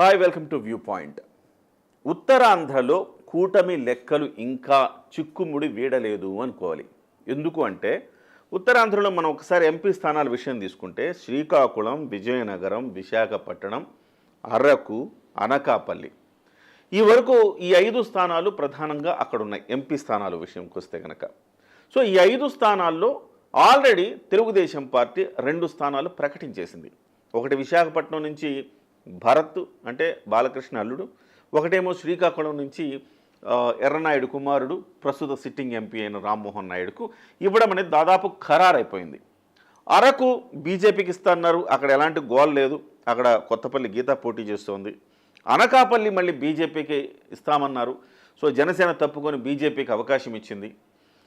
Hi welcome to view point. ఉత్తరాంధ్రలో కూటమి లెక్కలు ఇంకా చిక్కుముడి వీడలేదు అనుకోవాలి. ఎందుకు అంటే ఉత్తరాంధ్రలో మనం ఒకసారి ఎంపీ స్థానాల విషయం తీసుకుంటే శ్రీకాకుళం విజయనగరం విశాఖపట్నం అరకు అనకాపల్లి. ఈ వరకు ఈ ఐదు స్థానాలు ప్రధానంగా అక్కడ ఉన్నాయి ఎంపీ స్థానాల విషయంకి వస్తే కనుక సో ఈ ఐదు స్థానాల్లో ఆల్రెడీ తెలుగుదేశం పార్టీ రెండు స్థానాలు ప్రకటించేసింది. ఒకటి విశాఖపట్నం నుంచి భరత్ అంటే బాలకృష్ణ అల్లుడు. ఒకటేమో శ్రీకాకుళం నుంచి ఎర్రనాయుడు కుమారుడు ప్రస్తుత సిట్టింగ్ ఎంపీ అయిన రామ్మోహన్ నాయుడుకు. ఇవ్వడం అనేది దాదాపు ఖరారైపోయింది. అరకు బీజేపీకి ఇస్తున్నారు అక్కడ ఎలాంటి గోల్ లేదు. అక్కడ కొత్తపల్లి గీత పోటీ చేస్తోంది. అనకాపల్లి మళ్ళీ బీజేపీకి ఇస్తామన్నారు. సో జనసేన తప్పుకొని బీజేపీకి అవకాశం ఇచ్చింది.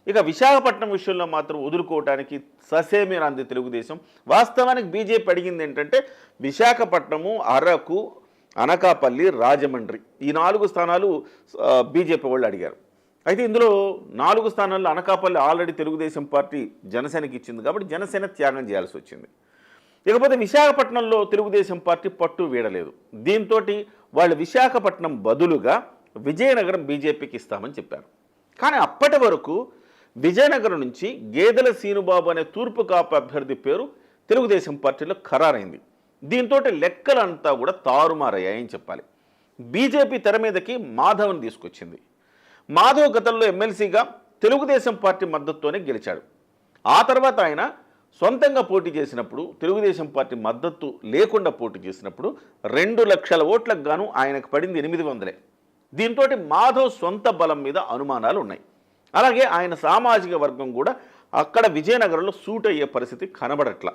ఇక విశాఖపట్నం విషయంలో మాత్రం వదులుకోవటానికి ససేమి రాంది తెలుగుదేశం. వాస్తవానికి బీజేపీ అడిగింది ఏంటంటే విశాఖపట్నము అరకు అనకాపల్లి రాజమండ్రి ఈ నాలుగు స్థానాలు బీజేపీ వాళ్ళు అడిగారు. అయితే ఇందులో నాలుగు స్థానాల్లో అనకాపల్లి ఆల్రెడీ తెలుగుదేశం పార్టీ జనసేనకి ఇచ్చింది కాబట్టి జనసేన త్యాగం చేయాల్సి వచ్చింది. ఇకపోతే విశాఖపట్నంలో తెలుగుదేశం పార్టీ పట్టు వీడలేదు. దీంతో వాళ్ళు విశాఖపట్నం బదులుగా విజయనగరం బీజేపీకి ఇస్తామని చెప్పారు. కానీ అప్పటి వరకు విజయనగరం నుంచి గేదెల సీనుబాబు అనే తూర్పు కాపు అభ్యర్థి పేరు తెలుగుదేశం పార్టీలో ఖరారైంది. దీంతో లెక్కలంతా కూడా తారుమారయ్యాయని చెప్పాలి. బీజేపీ తెర మీదకి మాధవ్ని తీసుకొచ్చింది. మాధవ్ గతంలో ఎమ్మెల్సీగా తెలుగుదేశం పార్టీ మద్దతుతోనే గెలిచాడు. ఆ తర్వాత ఆయన సొంతంగా పోటీ చేసినప్పుడు తెలుగుదేశం పార్టీ మద్దతు లేకుండా పోటీ చేసినప్పుడు రెండు లక్షల ఓట్లకు గాను ఆయనకు పడింది ఎనిమిది వందలే. దీంతో మాధవ్ సొంత బలం మీద అనుమానాలు ఉన్నాయి అలాగే ఆయన సామాజిక వర్గం కూడా అక్కడ విజయనగరంలో సూట్ అయ్యే పరిస్థితి కనబడట్లా.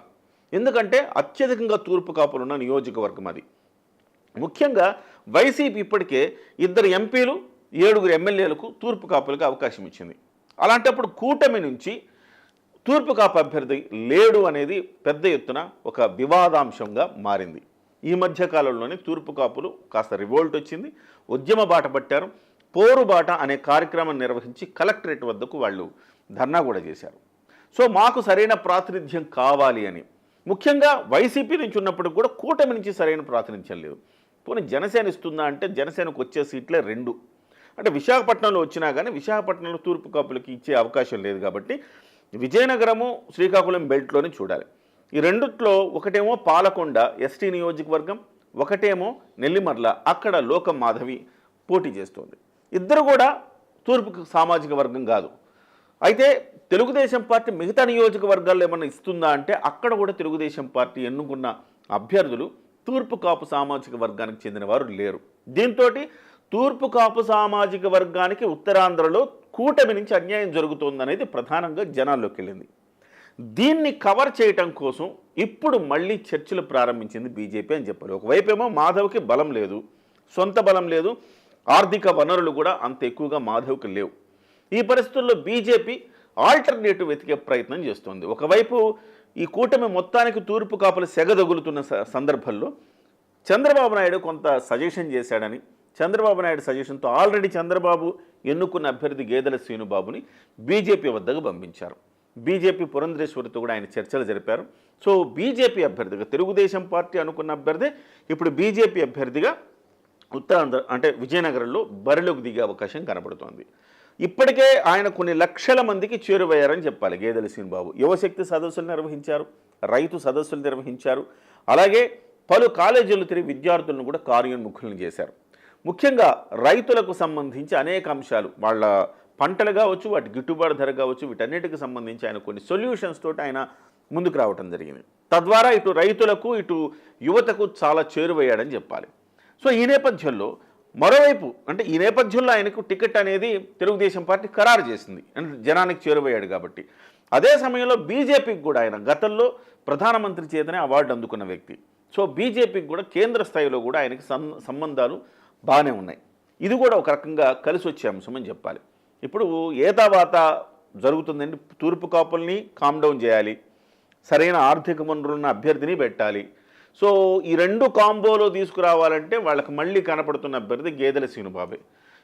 ఎందుకంటే అత్యధికంగా తూర్పు కాపులున్న నియోజకవర్గం అది. ముఖ్యంగా వైసీపీ ఇప్పటికే ఇద్దరు ఎంపీలు ఏడుగురు ఎమ్మెల్యేలకు తూర్పు కాపులకు అవకాశం ఇచ్చింది. అలాంటప్పుడు కూటమి నుంచి తూర్పు కాపు అభ్యర్థి లేడు అనేది పెద్ద ఎత్తున ఒక వివాదాంశంగా మారింది. ఈ మధ్యకాలంలోనే తూర్పు కాపులు కాస్త రివోల్ట్ వచ్చింది ఉద్యమ బాట పట్టారు. పోరుబాట అనే కార్యక్రమం నిర్వహించి కలెక్టరేట్ వద్దకు వాళ్ళు ధర్నా కూడా చేశారు. సో మాకు సరైన ప్రాతినిధ్యం కావాలి అని. ముఖ్యంగా వైసీపీ నుంచి ఉన్నప్పుడు కూడా కూటమి నుంచి సరైన ప్రాతినిధ్యం లేదు. పోనీ జనసేన ఇస్తుందా అంటే జనసేనకు వచ్చే సీట్లే రెండు. అంటే విశాఖపట్నంలో వచ్చినా కానీ విశాఖపట్నంలో తూర్పు కాపులకి ఇచ్చే అవకాశం లేదు కాబట్టి విజయనగరము శ్రీకాకుళం బెల్ట్లోనే చూడాలి. ఈ రెండిట్లో ఒకటేమో పాలకొండ ఎస్టీ నియోజకవర్గం ఒకటేమో నెల్లిమర్ల అక్కడ లోకం మాధవి పోటీ చేస్తోంది. ఇద్దరు కూడా తూర్పు సామాజిక వర్గం కాదు. అయితే తెలుగుదేశం పార్టీ మిగతా నియోజకవర్గాల్లో ఏమన్నా ఇస్తుందా అంటే అక్కడ కూడా తెలుగుదేశం పార్టీ ఎన్నుకున్న అభ్యర్థులు తూర్పు కాపు సామాజిక వర్గానికి చెందిన వారు లేరు. దీంతో తూర్పు కాపు సామాజిక వర్గానికి ఉత్తరాంధ్రలో కూటమి నుంచి అన్యాయం జరుగుతోందనేది ప్రధానంగా జనాల్లోకి వెళ్ళింది. దీన్ని కవర్ చేయటం కోసం ఇప్పుడు మళ్ళీ చర్చలు ప్రారంభించింది బీజేపీ అని చెప్పాలి. ఒకవైపేమో మాధవ్కి బలం లేదు సొంత బలం లేదు ఆర్థిక వనరులు కూడా అంత ఎక్కువగా మాధవ్కి లేవు. ఈ పరిస్థితుల్లో బీజేపీ ఆల్టర్నేటివ్ వెతికే ప్రయత్నం చేస్తోంది. ఒకవైపు ఈ కూటమి మొత్తానికి తూర్పు కాపులు సెగదగులుతున్న స- సందర్భంలో చంద్రబాబు నాయుడు కొంత సజెషన్ చేశాడని చంద్రబాబు నాయుడు సజెషన్తో ఆల్రెడీ చంద్రబాబు ఎన్నుకున్న అభ్యర్థి గేదెల శ్రీనుబాబుని బీజేపీ వద్దకు పంపించారు. బీజేపీ పురంధరేశ్వరితో కూడా ఆయన చర్చలు జరిపారు. సో బీజేపీ అభ్యర్థిగా తెలుగుదేశం పార్టీ అనుకున్న అభ్యర్థి ఇప్పుడు బీజేపీ అభ్యర్థిగా ఉత్తరాంధ్ర అంటే విజయనగరంలో బరిలోకి దిగే అవకాశం కనబడుతోంది. ఇప్పటికే ఆయన కొన్ని లక్షల మందికి చేరువయ్యారని చెప్పాలి గేదెల శ్రీనుబాబు. యువశక్తి సదస్సులు నిర్వహించారు రైతు సదస్సులు నిర్వహించారు. అలాగే పలు కాలేజీలు తిరిగి విద్యార్థులను కూడా కార్యోన్ముఖులను చేశారు. ముఖ్యంగా రైతులకు సంబంధించి అనేక అంశాలు వాళ్ళ పంటలు కావచ్చు వాటి గిట్టుబాటు ధర కావచ్చు వీటన్నిటికి సంబంధించి ఆయన కొన్ని సొల్యూషన్స్ తోటి ఆయన ముందుకు రావటం జరిగింది. తద్వారా ఇటు రైతులకు ఇటు యువతకు చాలా చేరువయ్యాడని చెప్పాలి. సో ఈ నేపథ్యంలో మరోవైపు అంటే ఈ నేపథ్యంలో ఆయనకు టికెట్ అనేది తెలుగుదేశం పార్టీ ఖరారు చేసింది. అంటే జనానికి చేరువయ్యాడు కాబట్టి. అదే సమయంలో బీజేపీకి కూడా ఆయన గతంలో ప్రధానమంత్రి చేతనే అవార్డు అందుకున్న వ్యక్తి. సో బీజేపీకి కూడా కేంద్ర స్థాయిలో కూడా ఆయనకి సంబంధాలు బాగానే ఉన్నాయి. ఇది కూడా ఒక రకంగా కలిసి వచ్చే అంశం అని చెప్పాలి. ఇప్పుడు ఏతావాత జరుగుతుందండి. తూర్పు కాపుల్ని కామ్ డౌన్ చేయాలి. సరైన ఆర్థిక వనరులను అభ్యర్థిని పెట్టాలి. సో ఈ రెండు కాంబోలో తీసుకురావాలంటే వాళ్ళకి మళ్ళీ కనపడుతున్న అభ్యర్థి గేదెల శ్రీనుబాబే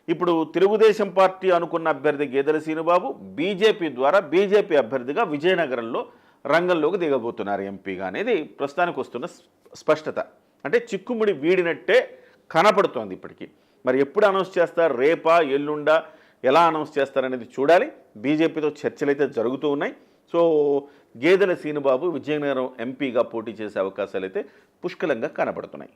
ఇప్పుడు తెలుగుదేశం పార్టీ అనుకున్న అభ్యర్థి గేదెల శ్రీనుబాబు బీజేపీ ద్వారా బీజేపీ అభ్యర్థిగా విజయనగరంలో రంగంలోకి దిగబోతున్నారు ఎంపీగా అనేది ప్రస్తుతానికి వస్తున్న స్పష్టత. అంటే చిక్కుముడి వీడినట్టే కనపడుతోంది ఇప్పటికీ. మరి ఎప్పుడు అనౌన్స్ చేస్తారు? రేపా? ఎల్లుండా? ఎలా అనౌన్స్ చేస్తారనేది చూడాలి. బీజేపీతో చర్చలు అయితే జరుగుతూ ఉన్నాయి. సో గేదెల సీనుబాబు విజయనగరం ఎంపీగా పోటీ చేసే అవకాశాలు అయితే పుష్కలంగా కనబడుతున్నాయి.